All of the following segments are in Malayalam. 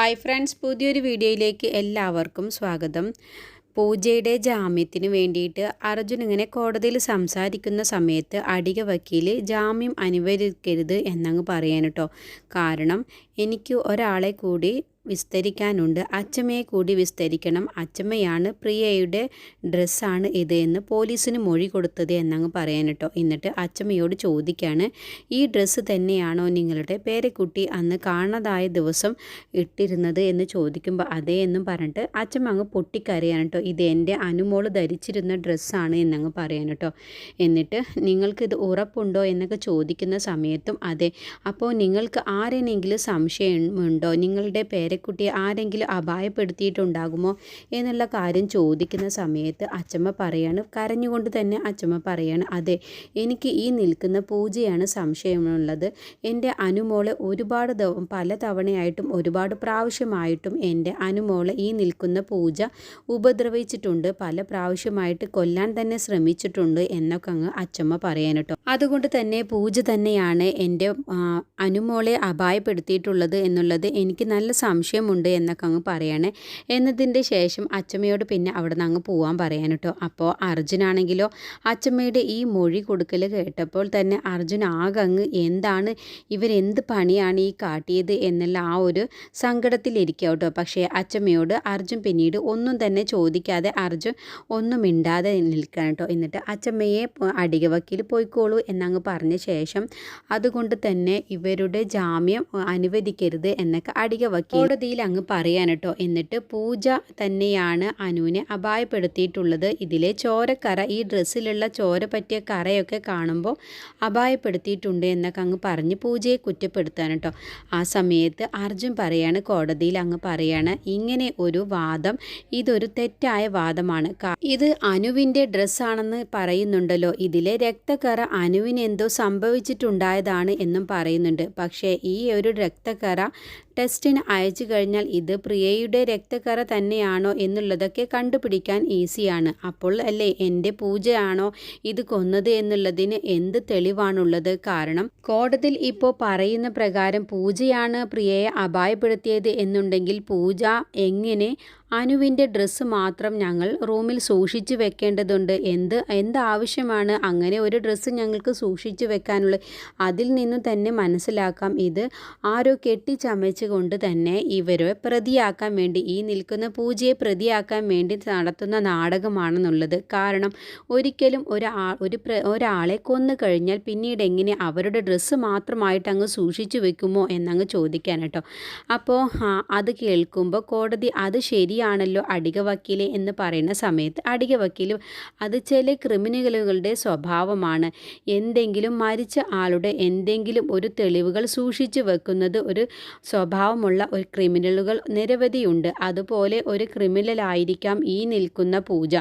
ഹായ് ഫ്രണ്ട്സ് പുതിയൊരു വീഡിയോയിലേക്ക് എല്ലാവർക്കും സ്വാഗതം. പൂജയുടെ ജാമ്യത്തിന് വേണ്ടിയിട്ട് അർജുൻ ഇങ്ങനെ കോടതിയിൽ സംസാരിക്കുന്ന സമയത്ത് അടിക വക്കീൽ ജാമ്യം അനുവദിക്കരുത് എന്നങ്ങ് പറയാൻ കേട്ടോ കാരണം എനിക്ക് ഒരാളെ കൂടി വിസ്തരിക്കാനുണ്ട്. അച്ചമ്മയെ കൂടി വിസ്തരിക്കണം. അച്ചമ്മയാണ് പ്രിയയുടെ ഡ്രസ്സാണ് ഇത് എന്ന് പോലീസിന് മൊഴി കൊടുത്തത് എന്നങ്ങ് പറയാൻ കേട്ടോ. എന്നിട്ട് അച്ചമ്മയോട് ചോദിക്കുകയാണ് ഈ ഡ്രസ്സ് തന്നെയാണോ നിങ്ങളുടെ പേരക്കുട്ടി അന്ന് കാണാതായ ദിവസം ഇട്ടിരുന്നത്? എന്ന് ചോദിക്കുമ്പോൾ അതേ എന്നും പറഞ്ഞിട്ട് അച്ചമ്മ അങ്ങ് പൊട്ടിക്കരയാണ് കേട്ടോ. ഇത് എന്റെ അനുമോൾ ധരിച്ചിരുന്ന ഡ്രസ്സാണ് എന്നങ്ങ് പറയാൻ കേട്ടോ. എന്നിട്ട് നിങ്ങൾക്കിത് ഉറപ്പുണ്ടോ? എന്നൊക്കെ ചോദിക്കുന്ന സമയത്തും അതെ. അപ്പോൾ നിങ്ങൾക്ക് ആരെങ്കിലും സംശയമുണ്ടോ നിങ്ങളുടെ പേരക്കുട്ടിയെ ആരെങ്കിലും അപായപ്പെടുത്തിയിട്ടുണ്ടാകുമോ എന്നുള്ള കാര്യം ചോദിക്കുന്ന സമയത്ത് അച്ചമ്മ പറയാണ് കരഞ്ഞുകൊണ്ട് തന്നെ അച്ചമ്മ പറയാണ് അതെ എനിക്ക് ഈ നിൽക്കുന്ന പൂജയാണ് സംശയമുള്ളത്. എന്റെ അനുമോളെ ഒരുപാട് പല തവണയായിട്ടും ഒരുപാട് പ്രാവശ്യമായിട്ടും എന്റെ അനുമോളെ ഈ നിൽക്കുന്ന പൂജ ഉപദ്രവിച്ചിട്ടുണ്ട്. പല പ്രാവശ്യമായിട്ട് കൊല്ലാൻ തന്നെ ശ്രമിച്ചിട്ടുണ്ട് എന്നൊക്കെ അങ്ങ് അച്ചമ്മ പറയാനട്ടോ കേട്ടോ അതുകൊണ്ട് തന്നെ പൂജ തന്നെയാണ് എന്റെ അനുമോളെ അപായപ്പെടുത്തിയിട്ടുള്ളത് എന്നുള്ളത് എനിക്ക് നല്ല സംശയമുണ്ട് എന്നൊക്കെ അങ്ങ് പറയണേ. എന്നതിന്റെ ശേഷം അച്ചമ്മയോട് പിന്നെ അവിടെ നിന്ന് അങ്ങ് പോകാൻ പറയാൻ കേട്ടോ. അപ്പോൾ അർജുനാണെങ്കിലോ അച്ചമ്മയുടെ ഈ മൊഴി കൊടുക്കൽ കേട്ടപ്പോൾ തന്നെ അർജുൻ ആകെ അങ്ങ് എന്താണ് ഇവരെന്ത് പണിയാണ് ഈ കാട്ടിയത് എന്നുള്ള ആ ഒരു സങ്കടത്തിലിരിക്കുക കേട്ടോ. പക്ഷേ അച്ചമ്മയോട് അർജുൻ പിന്നീട് ഒന്നും തന്നെ ചോദിക്കാതെ അർജുൻ ഒന്നും മിണ്ടാതെ നിൽക്കണം കേട്ടോ. എന്നിട്ട് അച്ചമ്മയെ അടിക വക്കീൽ പോയിക്കോളൂ എന്നങ്ങ് പറഞ്ഞ ശേഷം അതുകൊണ്ട് തന്നെ ഇവരുടെ ജാമ്യം അനുവദിക്കരുത് എന്നൊക്കെ അടിക വക്കീൽ കോടതിയിൽ അങ്ങ് പറയാൻ കേട്ടോ എന്നിട്ട് പൂജ തന്നെയാണ് അനുവിനെ അപായപ്പെടുത്തിയിട്ടുള്ളത്. ഇതിലെ ചോരക്കറ ഈ ഡ്രസ്സിലുള്ള ചോര പറ്റിയ കറയൊക്കെ കാണുമ്പോൾ അപായപ്പെടുത്തിയിട്ടുണ്ട് എന്നൊക്കെ അങ്ങ് പറഞ്ഞ് പൂജയെ കുറ്റപ്പെടുത്താൻ കേട്ടോ ആ സമയത്ത് അർജുൻ പറയാണ് കോടതിയിൽ അങ്ങ് പറയാണ് ഇങ്ങനെ ഒരു വാദം ഇതൊരു തെറ്റായ വാദമാണ്. ഇത് അനുവിന്റെ ഡ്രസ്സാണെന്ന് പറയുന്നുണ്ടല്ലോ. ഇതിലെ രക്തക്കറ അനുവിനെന്തോ സംഭവിച്ചിട്ടുണ്ടായതാണ് എന്നും പറയുന്നുണ്ട്. പക്ഷേ ഈ ഒരു രക്തക്കറ ടെസ്റ്റിന് അയച്ചു കഴിഞ്ഞാൽ ഇത് പ്രിയയുടെ രക്തക്കറ തന്നെയാണോ എന്നുള്ളതൊക്കെ കണ്ടുപിടിക്കാൻ ഈസിയാണ്. അപ്പോൾ അല്ലേ എന്റെ പൂജയാണോ ഇത് കൊന്നത് എന്നുള്ളതിന് എന്ത് തെളിവാണുള്ളത്? കാരണം കോടതിയിൽ ഇപ്പോൾ പറയുന്ന പ്രകാരം പൂജയാണ് പ്രിയയെ അപായപ്പെടുത്തിയത് എന്നുണ്ടെങ്കിൽ പൂജ എങ്ങനെ അനുവിന്റെ ഡ്രസ്സ് മാത്രം ഞങ്ങൾ റൂമിൽ സൂക്ഷിച്ചു വെക്കേണ്ടതുണ്ട്. എന്ത് എന്താവശ്യമാണ് അങ്ങനെ ഒരു ഡ്രസ്സ് ഞങ്ങൾക്ക് സൂക്ഷിച്ചു വെക്കാനുള്ള അതിൽ നിന്ന് തന്നെ മനസ്സിലാക്കാം. ഇത് ആരോ കെട്ടിച്ചമച്ച് കൊണ്ട് തന്നെ ഇവരെ പ്രതിയാക്കാൻ വേണ്ടി ഈ നിൽക്കുന്ന പൂജയെ പ്രതിയാക്കാൻ വേണ്ടി നടത്തുന്ന നാടകമാണെന്നുള്ളത്. കാരണം ഒരിക്കലും ഒരാ ഒരു ഒരാളെ കൊന്നു കഴിഞ്ഞാൽ പിന്നീട് എങ്ങനെ അവരുടെ ഡ്രസ്സ് മാത്രമായിട്ട് അങ്ങ് സൂക്ഷിച്ചു വെക്കുമോ എന്നങ്ങ് ചോദിക്കാൻ കേട്ടോ. അപ്പോൾ അത് കേൾക്കുമ്പോൾ കോടതി അത് ശരിയാണല്ലോ അടിക വക്കീൽ എന്ന് പറയുന്ന സമയത്ത് അടിക വക്കീൽ അത് ചില ക്രിമിനലുകളുടെ സ്വഭാവമാണ്. എന്തെങ്കിലും മരിച്ച ആളുടെ എന്തെങ്കിലും ഒരു തെളിവുകൾ സൂക്ഷിച്ചു വെക്കുന്നത് ഒരു സ്വഭാവം സ്വഭാവമുള്ള ഒരു ക്രിമിനലുകൾ നിരവധിയുണ്ട്. അതുപോലെ ഒരു ക്രിമിനലായിരിക്കാം ഈ നിൽക്കുന്ന പൂജ.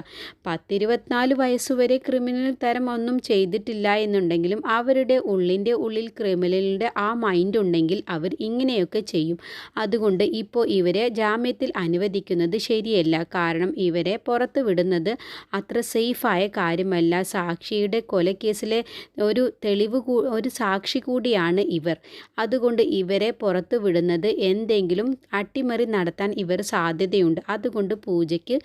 പത്തിരുപത്തിനാല് വയസ്സുവരെ ക്രിമിനൽ തരം ഒന്നും ചെയ്തിട്ടില്ല എന്നുണ്ടെങ്കിലും അവരുടെ ഉള്ളിന്റെ ഉള്ളിൽ ക്രിമിനലിന്റെ ആ മൈൻഡ് ഉണ്ടെങ്കിൽ അവർ ഇങ്ങനെയൊക്കെ ചെയ്യും. അതുകൊണ്ട് ഇപ്പോൾ ഇവരെ ജാമ്യത്തിൽ അനുവദിക്കുന്നത് ശരിയല്ല. കാരണം ഇവരെ പുറത്ത് വിടുന്നത് അത്ര സേഫായ കാര്യമല്ല. സാക്ഷിയുടെ കൊലക്കേസിലെ ഒരു തെളിവ് ഒരു സാക്ഷി കൂടിയാണ് ഇവർ. അതുകൊണ്ട് ഇവരെ പുറത്ത് വിടുന്നത് എന്തെങ്കിലും അട്ടിമറി നടത്താൻ ഇവർ സാധ്യതയുണ്ട്. അതുകൊണ്ട് പൂജയ്ക്ക്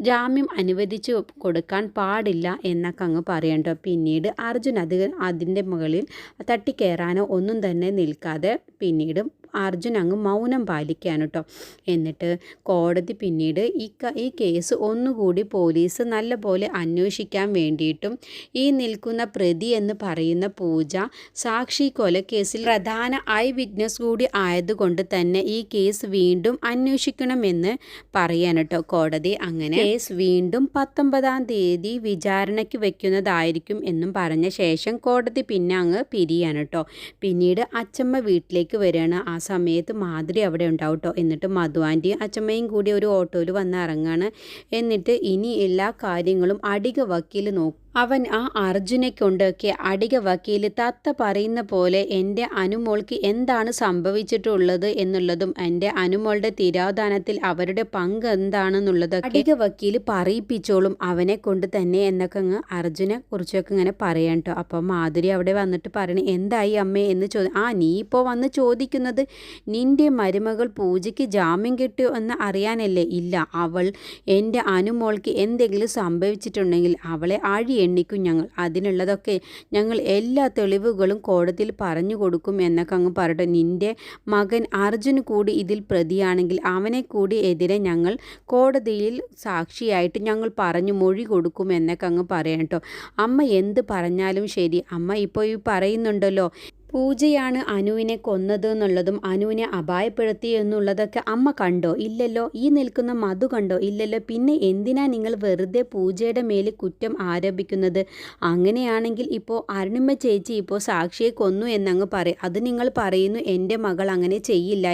ജാമ്യം അനുവദിച്ചു കൊടുക്കാൻ പാടില്ല എന്നൊക്കെ അങ്ങ് പറയണ്ടോ പിന്നീട് അർജുൻ അത് അതിന്റെ മുകളിൽ തട്ടിക്കയറാനോ ഒന്നും തന്നെ നിൽക്കാതെ പിന്നീട് അർജുൻ അങ്ങ് മൗനം പാലിക്കുകയാണ് കേട്ടോ. എന്നിട്ട് കോടതി പിന്നീട് ഈ ഈ കേസ് ഒന്നുകൂടി പോലീസ് നല്ലപോലെ അന്വേഷിക്കാൻ വേണ്ടിയിട്ടും ഈ നിൽക്കുന്ന പ്രതി എന്ന് പറയുന്ന പൂജ സാക്ഷി കൊലക്കേസിൽ പ്രധാന ഐ വിറ്റ്നസ് കൂടി ആയതുകൊണ്ട് തന്നെ ഈ കേസ് വീണ്ടും അന്വേഷിക്കണമെന്ന് പറയാൻ കേട്ടോ കോടതി. അങ്ങനെ കേസ് വീണ്ടും പത്തൊമ്പതാം തീയതി വിചാരണയ്ക്ക് വെക്കുന്നതായിരിക്കും എന്നും പറഞ്ഞ ശേഷം കോടതി പിന്നെ അങ്ങ് പിരിയാണ് കേട്ടോ. പിന്നീട് അച്ചമ്മ വീട്ടിലേക്ക് വരികയാണ് ആ സമയത്ത് മാധുരി അവിടെ ഉണ്ടാവും കേട്ടോ എന്നിട്ട് മധു ആന്റി അച്ചമ്മയും കൂടി ഒരു ഓട്ടോയിൽ വന്ന് ഇറങ്ങാണ്. എന്നിട്ട് ഇനി എല്ലാ കാര്യങ്ങളും അടിക വക്കീൽ നോക്കും. അവൻ ആ അർജുനെ കൊണ്ടൊക്കെ അടിക വക്കീൽ തത്ത പറയുന്ന പോലെ എന്റെ അനുമോൾക്ക് എന്താണ് സംഭവിച്ചിട്ടുള്ളത് എന്നുള്ളതും എന്റെ അനുമോളുടെ തിരോധാനത്തിൽ അവരുടെ പങ്ക് എന്താണെന്നുള്ളതൊക്കെ അടിക വക്കീൽ പറയിപ്പിച്ചോളും അവനെ കൊണ്ട് തന്നെ എന്നൊക്കെ അങ്ങ് അർജുനെ കുറിച്ചൊക്കെ ഇങ്ങനെ പറയാം കേട്ടോ അപ്പോൾ മാധുരി അവിടെ വന്നിട്ട് പറയണേ എന്തായി അമ്മേ? എന്ന് ചോദി ആ നീ ഇപ്പോൾ വന്ന് ചോദിക്കുന്നത് നിന്റെ മരുമകൾ പൂജയ്ക്ക് ജാമ്യം കിട്ടിയോ എന്ന് അറിയാനല്ലേ? ഇല്ല അവൾ എന്റെ അനുമോൾക്ക് എന്തെങ്കിലും സംഭവിച്ചിട്ടുണ്ടെങ്കിൽ അവളെ അഴി എണ്ണിക്കും ഞങ്ങൾ. അതിനുള്ളതൊക്കെ ഞങ്ങൾ എല്ലാ തെളിവുകളും കോടതിയിൽ പറഞ്ഞു കൊടുക്കും എന്നൊക്കെ അങ്ങ് പറയട്ടെ. നിന്റെ മകൻ അർജുൻ കൂടി ഇതിൽ പ്രതിയാണെങ്കിൽ അവനെ കൂടി എതിരെ ഞങ്ങൾ കോടതിയിൽ സാക്ഷിയായിട്ട് ഞങ്ങൾ പറഞ്ഞു മൊഴി കൊടുക്കും എന്നൊക്കെ അങ്ങ് പറയാം കേട്ടോ. അമ്മ എന്ത് പറഞ്ഞാലും ശരി. അമ്മ ഇപ്പോൾ ഈ പറയുന്നുണ്ടല്ലോ പൂജയാണ് അനുവിനെ കൊന്നത് എന്നുള്ളതും അനുവിനെ അപായപ്പെടുത്തി എന്നുള്ളതൊക്കെ അമ്മ കണ്ടോ? ഇല്ലല്ലോ. ഈ നിൽക്കുന്ന മധു കണ്ടോ? ഇല്ലല്ലോ. പിന്നെ എന്തിനാ നിങ്ങൾ വെറുതെ പൂജയുടെ മേൽ കുറ്റം ആരോപിക്കുന്നത്? അങ്ങനെയാണെങ്കിൽ ഇപ്പോൾ അരുണിമ ചേച്ചി ഇപ്പോൾ സാക്ഷിയെ കൊന്നു എന്നങ്ങ് പറയും. അത് നിങ്ങൾ പറയുന്നു എന്റെ മകൾ അങ്ങനെ ചെയ്യില്ല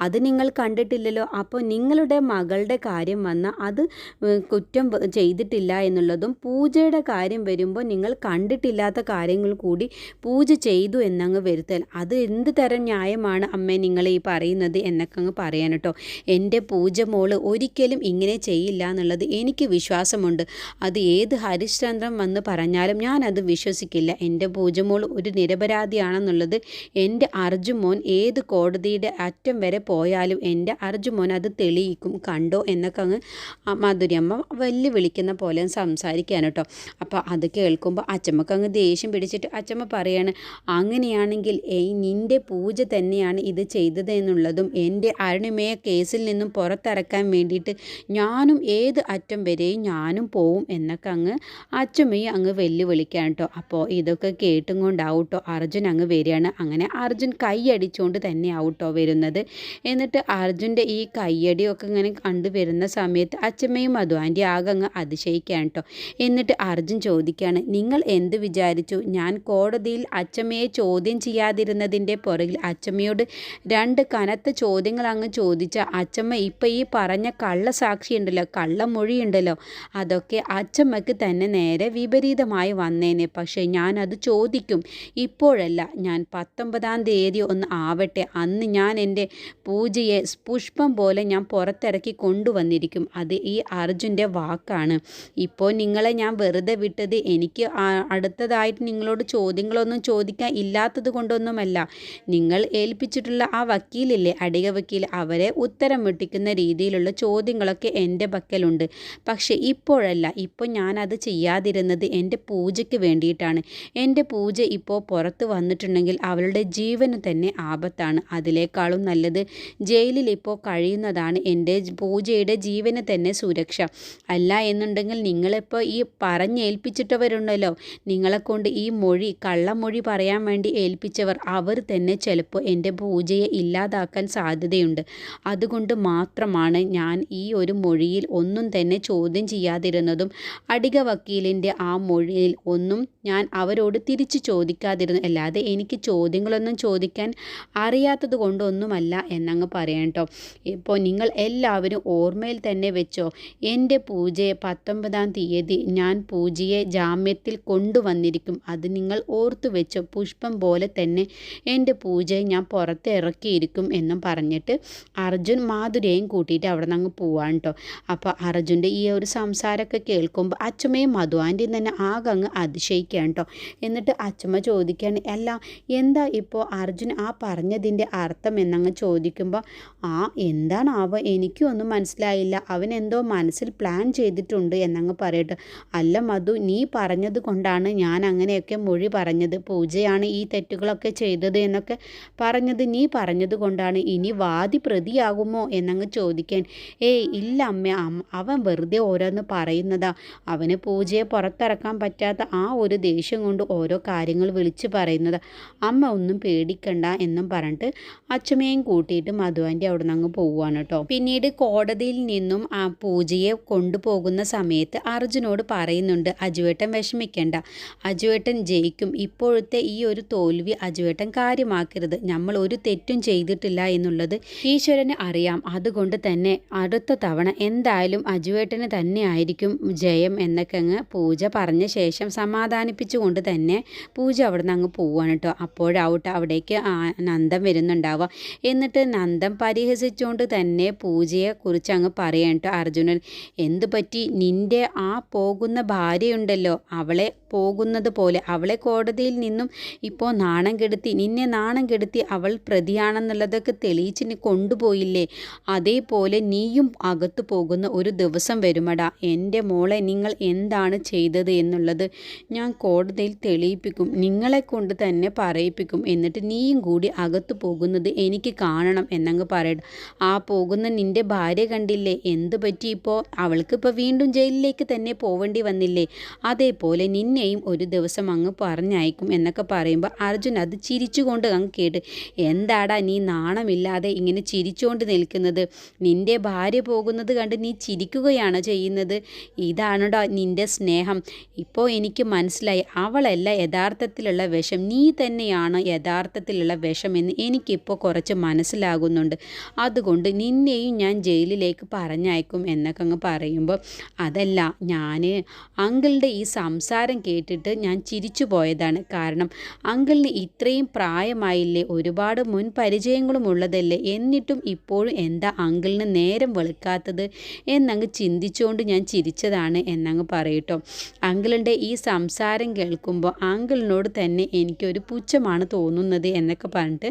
അത് നിങ്ങൾ കണ്ടിട്ടില്ലല്ലോ. അപ്പോൾ നിങ്ങളുടെ മകളുടെ കാര്യം വന്നാൽ അത് കുറ്റം ചെയ്തിട്ടില്ല എന്നുള്ളതും പൂജയുടെ കാര്യം വരുമ്പോൾ നിങ്ങൾ കണ്ടിട്ടില്ലാത്ത കാര്യങ്ങൾ കൂടി പൂജ ചെയ്തു എന്നങ്ങ് വരുത്തൽ അത് എന്ത് തരം ന്യായമാണ് അമ്മേ നിങ്ങൾ ഈ പറയുന്നത് എന്നൊക്കെ അങ്ങ് പറയാൻ കേട്ടോ. എന്റെ പൂജ മോൾ ഒരിക്കലും ഇങ്ങനെ ചെയ്യില്ല എന്നുള്ളത് എനിക്ക് വിശ്വാസമുണ്ട്. അത് ഏത് ഹരിശ്ചന്ദ്രൻ വന്ന് പറഞ്ഞാലും ഞാൻ അത് വിശ്വസിക്കില്ല. എന്റെ പൂജമോൾ ഒരു നിരപരാധിയാണെന്നുള്ളത് എന്റെ അർജു മോൻ ഏത് കോടതിയുടെ അറ്റം വരെ പോയാലും എന്റെ അർജു മോൻ അത് തെളിയിക്കും. കണ്ടോ എന്നൊക്കെ അങ്ങ് മധുരമ്മ വെല്ലുവിളിക്കുന്ന പോലെ സംസാരിക്കാൻ കേട്ടോ. അപ്പോൾ അത് കേൾക്കുമ്പോൾ അച്ചമ്മക്ക് അങ്ങ് ദേഷ്യം പിടിച്ചിട്ട് അച്ചമ്മ പറയാണ് അങ്ങനെയാണ് ആണെങ്കിൽ നിന്റെ പൂജ തന്നെയാണ് ഇത് ചെയ്തത് എന്നുള്ളതും എന്റെ അരുണിമയെ കേസിൽ നിന്നും പുറത്തിറക്കാൻ വേണ്ടിയിട്ട് ഞാനും ഏത് അറ്റം വരെയും ഞാനും പോവും എന്നൊക്കെ അങ്ങ് അച്ഛമ്മയും അങ്ങ് വെല്ലുവിളിക്കാൻ കേട്ടോ. അപ്പോൾ ഇതൊക്കെ കേട്ടും കൊണ്ടാവട്ടോ അർജുൻ അങ്ങ് വരികയാണ്. അങ്ങനെ അർജുൻ കൈയടിച്ചുകൊണ്ട് തന്നെ ആവട്ടോ വരുന്നത്. എന്നിട്ട് അർജുന്റെ ഈ കയ്യടിയൊക്കെ ഇങ്ങനെ കണ്ടുവരുന്ന സമയത്ത് അച്ഛമ്മയും മധു ആന്റി ആകെ അങ്ങ് അതിശയിക്കാൻ കേട്ടോ. എന്നിട്ട് അർജുൻ ചോദിക്കുകയാണ് നിങ്ങൾ എന്ത് വിചാരിച്ചു? ഞാൻ കോടതിയിൽ അച്ഛമ്മയെ ചോദ്യം ചെയ്യാതിരുന്നതിന്റെ പുറകിൽ അച്ചമ്മയോട് രണ്ട് കനത്ത ചോദ്യങ്ങൾ അങ്ങ് ചോദിച്ച അച്ചമ്മ ഇപ്പം ഈ പറഞ്ഞ കള്ളസാക്ഷി ഉണ്ടല്ലോ കള്ളമൊഴിയുണ്ടല്ലോ അതൊക്കെ അച്ചമ്മക്ക് തന്നെ നേരെ വിപരീതമായി വന്നേനെ. പക്ഷേ ഞാൻ അത് ചോദിക്കും. ഇപ്പോഴല്ല ഞാൻ പത്തൊമ്പതാം തീയതി ഒന്ന് ആവട്ടെ. അന്ന് ഞാൻ എന്റെ പൂജയെ പുഷ്പം പോലെ ഞാൻ പുറത്തിറക്കി കൊണ്ടുവന്നിരിക്കും. അത് ഈ അർജുന്റെ വാക്കാണ്. ഇപ്പോൾ നിങ്ങളെ ഞാൻ വെറുതെ വിട്ടത്. എനിക്ക് അടുത്തതായിട്ട് നിങ്ങളോട് ചോദ്യങ്ങളൊന്നും ചോദിക്കാൻ ഇല്ലാത്തത് കൊണ്ടൊന്നുമല്ല നിങ്ങൾ ഏൽപ്പിച്ചിട്ടുള്ള ആ വക്കീലില്ലേ അടിക വക്കീൽ അവരെ ഉത്തരം മുട്ടിക്കുന്ന രീതിയിലുള്ള ചോദ്യങ്ങളൊക്കെ എന്റെ പക്കലുണ്ട്. പക്ഷേ ഇപ്പോഴല്ല ഇപ്പോൾ ഞാനത് ചെയ്യാതിരുന്നത് എന്റെ പൂജയ്ക്ക് വേണ്ടിയിട്ടാണ്. എന്റെ പൂജ ഇപ്പോൾ പുറത്ത് വന്നിട്ടുണ്ടെങ്കിൽ അവളുടെ ജീവന് തന്നെ ആപത്താണ്. അതിലേക്കാളും നല്ലത് ജയിലിൽ ഇപ്പോൾ കഴിയുന്നതാണ് എന്റെ പൂജയുടെ ജീവന് തന്നെ സുരക്ഷ. അല്ല എന്നുണ്ടെങ്കിൽ നിങ്ങളിപ്പോൾ ഈ പറഞ്ഞേൽപ്പിച്ചിട്ടവരുണ്ടല്ലോ. നിങ്ങളെക്കൊണ്ട് ഈ മൊഴി കള്ളമൊഴി പറയാൻ വേണ്ടി ഏൽപ്പിച്ചവർ അവർ തന്നെ ചിലപ്പോൾ എന്റെ പൂജയെ ഇല്ലാതാക്കാൻ സാധ്യതയുണ്ട്. അതുകൊണ്ട് മാത്രമാണ് ഞാൻ ഈ ഒരു മൊഴിയിൽ ഒന്നും തന്നെ ചോദ്യം ചെയ്യാതിരുന്നതും അടിക വക്കീലിന്റെ ആ മൊഴിയിൽ ഒന്നും ഞാൻ അവരോട് തിരിച്ചു ചോദിക്കാതിരുന്നു അല്ലാതെ എനിക്ക് ചോദ്യങ്ങളൊന്നും ചോദിക്കാൻ അറിയാത്തത് കൊണ്ടൊന്നുമല്ല എന്നങ്ങ് പറയാം കേട്ടോ. ഇപ്പോൾ നിങ്ങൾ എല്ലാവരും ഓർമ്മയിൽ തന്നെ വെച്ചോ എന്റെ പൂജയെ പത്തൊമ്പതാം തീയതി ഞാൻ പൂജയെ ജാമ്യത്തിൽ കൊണ്ടുവന്നിരിക്കും. അത് നിങ്ങൾ ഓർത്തു വെച്ചോ. പുഷ്പം പോലെ തന്നെ എന്റെ പൂജയെ ഞാൻ പുറത്ത് ഇറക്കിയിരിക്കും എന്നും പറഞ്ഞിട്ട് അർജുൻ മാധുരയും കൂട്ടിയിട്ട് അവിടെ നിന്ന് അങ്ങ് പോവാൻ കേട്ടോ അപ്പോൾ അർജുന്റെ ഈ ഒരു സംസാരമൊക്കെ കേൾക്കുമ്പോൾ അച്ഛമ്മയും മധു ആന്റിയും തന്നെ ആകെ അങ്ങ് അതിശയിക്കുകയാണ് കേട്ടോ എന്നിട്ട് അച്ഛമ്മ ചോദിക്കുകയാണ് അല്ല എന്താ ഇപ്പോൾ അർജുൻ ആ പറഞ്ഞതിന്റെ അർത്ഥം? എന്നങ്ങ് ചോദിക്കുമ്പോൾ ആ എന്താണ് എനിക്കും ഒന്നും മനസ്സിലായില്ല. അവൻ എന്തോ മനസ്സിൽ പ്ലാൻ ചെയ്തിട്ടുണ്ട് എന്നങ്ങ് പറയട്ടെ. അല്ല മധു നീ പറഞ്ഞത് കൊണ്ടാണ് ഞാൻ അങ്ങനെയൊക്കെ മൊഴി പറഞ്ഞത്. പൂജയാണ് ഈ തെറ്റുകളൊക്കെ ചെയ്തത് എന്നൊക്കെ പറഞ്ഞത് നീ പറഞ്ഞത് കൊണ്ടാണ് ഇനി വാദി പ്രതിയാകുമോ എന്നങ്ങ് ചോദിക്കാൻ. ഏയ് ഇല്ല അമ്മ അവൻ വെറുതെ ഓരോന്ന് പറയുന്നതാ. അവന് പൂജയെ പുറത്തിറക്കാൻ പറ്റാത്ത ആ ഒരു ദേഷ്യം കൊണ്ട് ഓരോ കാര്യങ്ങൾ വിളിച്ചു പറയുന്നതാ. അമ്മ ഒന്നും പേടിക്കണ്ട എന്നും പറഞ്ഞിട്ട് അച്ഛമ്മയും കൂട്ടിയിട്ട് മധുവാന്റെ അവിടെ നിന്ന് അങ്ങ് പോവുകയാണ് കേട്ടോ. പിന്നീട് കോടതിയിൽ നിന്നും ആ പൂജയെ കൊണ്ടുപോകുന്ന സമയത്ത് അർജുനോട് പറയുന്നുണ്ട് അജുവേട്ടൻ വിഷമിക്കേണ്ട. അജുവേട്ടൻ ജയിക്കും. ഇപ്പോഴത്തെ ഈ ഒരു തോൽവി തോൽവി അജുവേട്ടൻ കാര്യമാക്കരുത്. നമ്മൾ ഒരു തെറ്റും ചെയ്തിട്ടില്ല എന്നുള്ളത് ഈശ്വരന് അറിയാം. അതുകൊണ്ട് തന്നെ അടുത്ത തവണ എന്തായാലും അജുവേട്ടന് തന്നെ ആയിരിക്കും ജയം എന്നൊക്കെ അങ്ങ് പൂജ പറഞ്ഞ ശേഷം സമാധാനിപ്പിച്ചുകൊണ്ട് തന്നെ പൂജ അവിടെ നിന്ന് അങ്ങ് പോവാണ് കേട്ടോ. അപ്പോഴാവട്ടെ അവിടേക്ക് നന്ദം വരുന്നുണ്ടാവുക. എന്നിട്ട് നന്ദം പരിഹസിച്ചുകൊണ്ട് തന്നെ പൂജയെ കുറിച്ച് അങ്ങ് പറയാം കേട്ടോ അർജുനൻ. എന്തു പറ്റി? നിന്റെ ആ പോകുന്ന ഭാര്യയുണ്ടല്ലോ. അവളെ പോകുന്നത് പോലെ അവളെ കോടതിയിൽ നിന്നും ഇപ്പോൾ നാണം കെടുത്തി നിന്നെ നാണം കെടുത്തി അവൾ പ്രതിയാണെന്നുള്ളതൊക്കെ തെളിയിച്ചിന് കൊണ്ടുപോയില്ലേ? അതേപോലെ നീയും അകത്തു പോകുന്ന ഒരു ദിവസം വരുമടാ. എന്റെ മോളെ നിങ്ങൾ എന്താണ് ചെയ്തത് എന്നുള്ളത് ഞാൻ കോടതിയിൽ തെളിയിപ്പിക്കും നിങ്ങളെ കൊണ്ട് തന്നെ പറയിപ്പിക്കും. എന്നിട്ട് നീയും കൂടി അകത്തു പോകുന്നത് എനിക്ക് കാണണം എന്നങ്ങ് പറയട്ടെ ആ പോകുന്ന നിന്റെ ഭാര്യ കണ്ടില്ലേ? എന്ത് പറ്റി ഇപ്പോൾ അവൾക്കിപ്പോൾ വീണ്ടും ജയിലിലേക്ക് തന്നെ പോവേണ്ടി വന്നില്ലേ? അതേപോലെ നിന്നെയും ഒരു ദിവസം അങ്ങ് പറഞ്ഞയക്കും എന്നൊക്കെ പറയുമ്പോൾ അർജുൻ അത് ചിരിച്ചുകൊണ്ട് അങ്ങ് കേട്ട് എന്താടാ നീ നാണമില്ലാതെ ഇങ്ങനെ ചിരിച്ചുകൊണ്ട് നിൽക്കുന്നത്? നിന്റെ ഭാര്യ പോകുന്നത് കണ്ട് നീ ചിരിക്കുകയാണ് ചെയ്യുന്നത്? ഇതാണോടാ നിന്റെ സ്നേഹം? ഇപ്പോൾ എനിക്ക് മനസ്സിലായി അവളല്ല യഥാർത്ഥത്തിലുള്ള വിഷം. നീ തന്നെയാണ് യഥാർത്ഥത്തിലുള്ള വിഷമെന്ന് എനിക്കിപ്പോൾ കുറച്ച് മനസ്സിലാകുന്നുണ്ട്. അതുകൊണ്ട് നിന്നെയും ഞാൻ ജയിലിലേക്ക് പറഞ്ഞയക്കും എന്നൊക്കെ അങ്ങ് പറയുമ്പോൾ അതല്ല ഞാൻ അങ്കിളുടെ ഈ സംസാരം കേട്ടിട്ട് ഞാൻ ചിരിച്ചു പോയതാണ്. കാരണം അങ്കിളിന് ഇത്രയും പ്രായമായില്ലേ ഒരുപാട് മുൻ പരിചയങ്ങളും ഉള്ളതല്ലേ എന്നിട്ടും ഇപ്പോഴും എന്താ അങ്കിളിന് നേരം വെളുക്കാത്തത് എന്നങ്ങ് ചിന്തിച്ചുകൊണ്ട് ഞാൻ ചിരിച്ചതാണ് എന്നങ്ങ് പറയട്ടോ. അങ്കിളിന്റെ ഈ സംസാരം കേൾക്കുമ്പോൾ അങ്കിളിനോട് തന്നെ എനിക്കൊരു പുച്ഛമാണ് തോന്നുന്നത് എന്നൊക്കെ പറഞ്ഞിട്ട്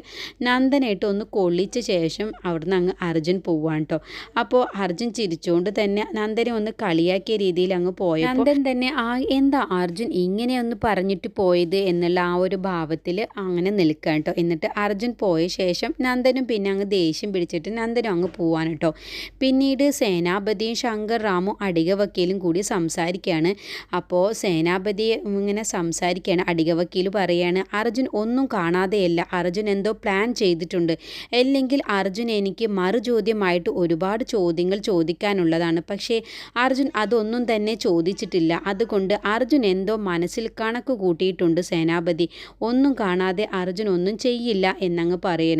നന്ദനായിട്ട് ഒന്ന് കൊള്ളിച്ച ശേഷം അവിടുന്ന് അങ്ങ് അർജുൻ പോവാണ് കേട്ടോ അപ്പോൾ അർജുൻ ചിരിച്ചുകൊണ്ട് തന്നെ നന്ദനെ ഒന്ന് കളിയാക്കിയ രീതിയിൽ അങ്ങ് പോയ നന്ദൻ തന്നെ ആ എന്താ അർജുൻ ഇങ്ങനെ ഒന്ന് പറഞ്ഞിട്ട് പോയത് എന്നുള്ള ആ ഒരു ഭാവത്തിൽ അങ്ങനെ നിൽക്കുക കേട്ടോ. എന്നിട്ട് അർജുൻ പോയ ശേഷം നന്ദനും പിന്നെ അങ്ങ് ദേഷ്യം പിടിച്ചിട്ട് നന്ദനും അങ്ങ് പോവാൻ കേട്ടോ. പിന്നീട് സേനാപതിയും ശങ്കർ റാമും അടിക വക്കീലും കൂടി സംസാരിക്കുകയാണ്. അപ്പോൾ സേനാപതി ഇങ്ങനെ സംസാരിക്കുകയാണ് അടിക വക്കീൽ പറയുകയാണ് അർജുൻ ഒന്നും കാണാതെയല്ല. അർജുൻ എന്തോ പ്ലാൻ ചെയ്തിട്ടുണ്ട്. അല്ലെങ്കിൽ അർജുൻ എനിക്ക് മറുചോദ്യമായിട്ട് ഒരുപാട് ചോദ്യങ്ങൾ ചോദിക്കാനുള്ളതാണ്. പക്ഷേ അർജുൻ അതൊന്നും തന്നെ ചോദിച്ചിട്ടില്ല. അതുകൊണ്ട് അർജുൻ എന്തോ മനസ്സിൽ കണക്ക് കൂട്ടിയിട്ടുണ്ട് സേനാപതി. ഒന്നും കാണാതെ അർജുൻ ഒന്നും ചെയ്യില്ല എന്നങ്ങ് പറയണം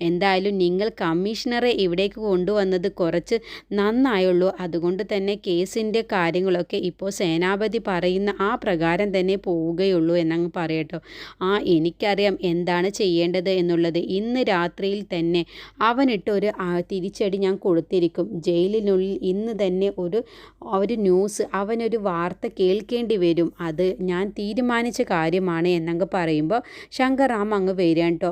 എന്തായാലും നിങ്ങൾ കമ്മീഷണറെ ഇവിടേക്ക് കൊണ്ടുവന്നത് കുറച്ച് നന്നായുള്ളൂ. അതുകൊണ്ട് തന്നെ കേസിന്റെ കാര്യങ്ങളൊക്കെ ഇപ്പോൾ സേനാപതി പറയുന്ന ആ പ്രകാരം തന്നെ പോവുകയുള്ളൂ എന്നങ്ങ് പറയട്ടോ ആ എനിക്കറിയാം എന്താണ് ചെയ്യേണ്ടത് എന്നുള്ളത്. ഇന്ന് രാത്രിയിൽ തന്നെ അവനിട്ട് ഒരു തിരിച്ചടി ഞാൻ കൊടുത്തിരിക്കും. ജയിലിനുള്ളിൽ ഇന്ന് തന്നെ ഒരു ഒരു ന്യൂസ് അവനൊരു വാർത്ത കേൾക്കേണ്ടി വരും. അത് ഞാൻ തീരുമാനിച്ച കാര്യമാണ് എന്നങ്ങ് പറയുമ്പോൾ ശങ്കർ റാം അങ്ങ് വരിക കേട്ടോ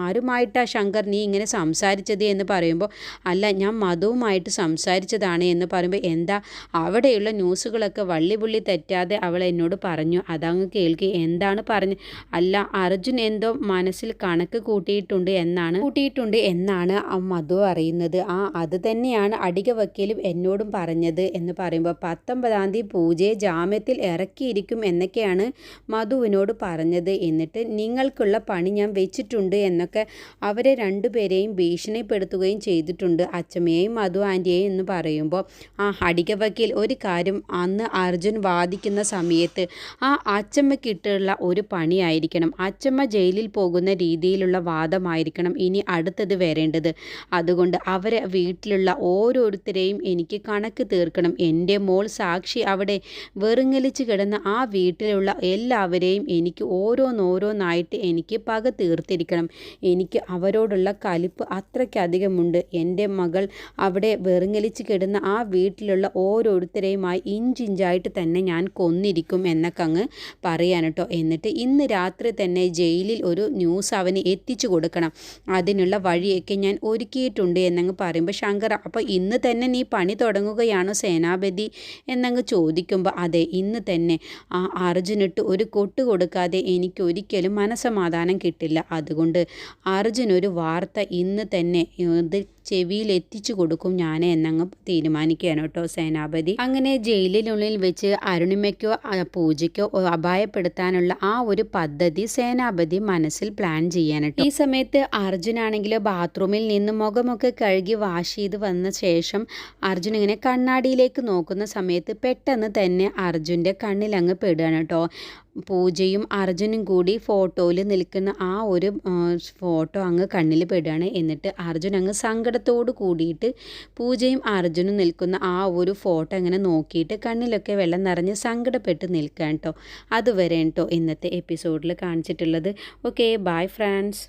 ആരുമായിട്ടാണ് ശങ്കർ നീ ഇങ്ങനെ സംസാരിച്ചത്? എന്ന് പറയുമ്പോൾ അല്ല ഞാൻ മധുവുമായിട്ട് സംസാരിച്ചതാണ്. എന്ന് പറയുമ്പോൾ എന്താ? അവിടെയുള്ള ന്യൂസുകളൊക്കെ വള്ളിപുള്ളി തെറ്റാതെ അവൾ എന്നോട് പറഞ്ഞു. അതങ്ങ് കേൾക്കി. എന്താണ് പറഞ്ഞ്? അല്ല അർജുൻ എന്തോ മനസ്സിൽ കണക്ക് കൂട്ടിയിട്ടുണ്ട് എന്നാണ് കൂട്ടിയിട്ടുണ്ട് എന്നാണ് മധു അറിയുന്നത്. ആ അത് തന്നെയാണ് അടിക വക്കീലും എന്നോടും പറഞ്ഞത്. എന്ന് പറയുമ്പോൾ പത്തൊമ്പതാം തീയതി പൂജയെ ജാമ്യത്തിൽ ഇറക്കിയിരിക്കും എന്നൊക്കെയാണ് മധുവിനോട് പറഞ്ഞത്. എന്നിട്ട് നിങ്ങൾക്കുള്ള പണി ഞാൻ വെച്ചിട്ടുണ്ട് എന്നൊക്കെ അവരെ രണ്ടുപേരെയും ഭീഷണിപ്പെടുത്തുകയും ചെയ്തിട്ടുണ്ട്. അച്ചമ്മയെയും മധു ആന്റിയെയും എന്ന് പറയുമ്പോൾ ആ അടിക വക്കീൽ ഒരു കാര്യം അന്ന് അർജുൻ വാദിക്കുന്ന സമയത്ത് ആ അച്ചമ്മക്കിട്ടുള്ള ഒരു പണിയായിരിക്കണം. അച്ചമ്മ ജയിലിൽ പോകുന്ന രീതിയിലുള്ള വാദമായിരിക്കണം ഇനി അടുത്തത് വരേണ്ടത്. അതുകൊണ്ട് അവരെ വീട്ടിലുള്ള ഓരോരുത്തരെയും എനിക്ക് കണക്ക് തീർക്കണം. എന്റെ മോൾ സാക്ഷി അവിടെ വെറുങ്ങലിച്ച് കിടന്ന ആ വീട്ടിലുള്ള എല്ലാവരെയും എനിക്ക് ഓരോന്നോരോന്നായിട്ട് എനിക്ക് പക തീർത്തിരിക്കണം. എനിക്ക് അവരോടുള്ള കലിപ്പ് അത്രയ്ക്കധികമുണ്ട്. എന്റെ മകൾ അവിടെ വെറുങ്ങലിച്ച് കിടന്ന ആ വീട്ടിലുള്ള ഓരോരുത്തരെയുമായി ഇഞ്ചിഞ്ചായിട്ട് തന്നെ ഞാൻ കൊന്നിരിക്കും എന്നൊക്കെ അങ്ങ് പറയാൻ കേട്ടോ. എന്നിട്ട് ഇന്ന് രാത്രി തന്നെ ജയിലിൽ ഒരു ന്യൂസ് അവന് എത്തിച്ചു കൊടുക്കണം. അതിനുള്ള വഴിയൊക്കെ ഞാൻ ഒരുക്കിയിട്ടുണ്ട് എന്നങ്ങ് പറയുമ്പോൾ ശങ്കർ അപ്പോൾ ഇന്ന് തന്നെ നീ പണി തുടങ്ങുകയാണോ സേനാപതി? എന്നങ്ങ് ചോദിക്കുമ്പോൾ അതെ ഇന്ന് തന്നെ. ആ അർജുനിട്ട് ഒരു കൊട്ട് കൊടുക്കാതെ എനിക്ക് ഒരിക്കലും മനസമാധാനം കിട്ടില്ല. അതുകൊണ്ട് അർജുൻ ഒരു വാർത്ത ഇന്ന് തന്നെ ഇത് ചെവിയിൽ എത്തിച്ചു കൊടുക്കും ഞാൻ എന്നങ്ങ് തീരുമാനിക്കുകയാണ് കേട്ടോ സേനാപതി. അങ്ങനെ ജയിലിനുള്ളിൽ വെച്ച് അരുണിമയ്ക്കോ പൂജയ്ക്കോ അപായപ്പെടുത്താനുള്ള ആ ഒരു പദ്ധതി സേനാപതി മനസ്സിൽ പ്ലാൻ ചെയ്യാനായിട്ട് ഈ സമയത്ത് അർജുനാണെങ്കിൽ ബാത്റൂമിൽ നിന്ന് മുഖമൊക്കെ കഴുകി വാഷ് ചെയ്ത് വന്ന ശേഷം അർജുൻ ഇങ്ങനെ കണ്ണാടിയിലേക്ക് നോക്കുന്ന സമയത്ത് പെട്ടെന്ന് തന്നെ അർജുന്റെ കണ്ണിലങ്ങ് പെടുകയാണ് കേട്ടോ. പൂജയും അർജുനും കൂടി ഫോട്ടോയിൽ നിൽക്കുന്ന ആ ഒരു ഫോട്ടോ അങ്ങ് കണ്ണിൽ പെടുകയാണ്. എന്നിട്ട് അർജുൻ അങ്ങ് സങ്കടത്തോട് കൂടിയിട്ട് പൂജയും അർജുനും നിൽക്കുന്ന ആ ഒരു ഫോട്ടോ അങ്ങനെ നോക്കിയിട്ട് കണ്ണിലൊക്കെ വെള്ളം നിറഞ്ഞ് സങ്കടപ്പെട്ട് നിൽക്കാൻ കേട്ടോ അതുവരെ കേട്ടോ ഇന്നത്തെ എപ്പിസോഡിൽ കാണിച്ചിട്ടുള്ളത്. Okay bye friends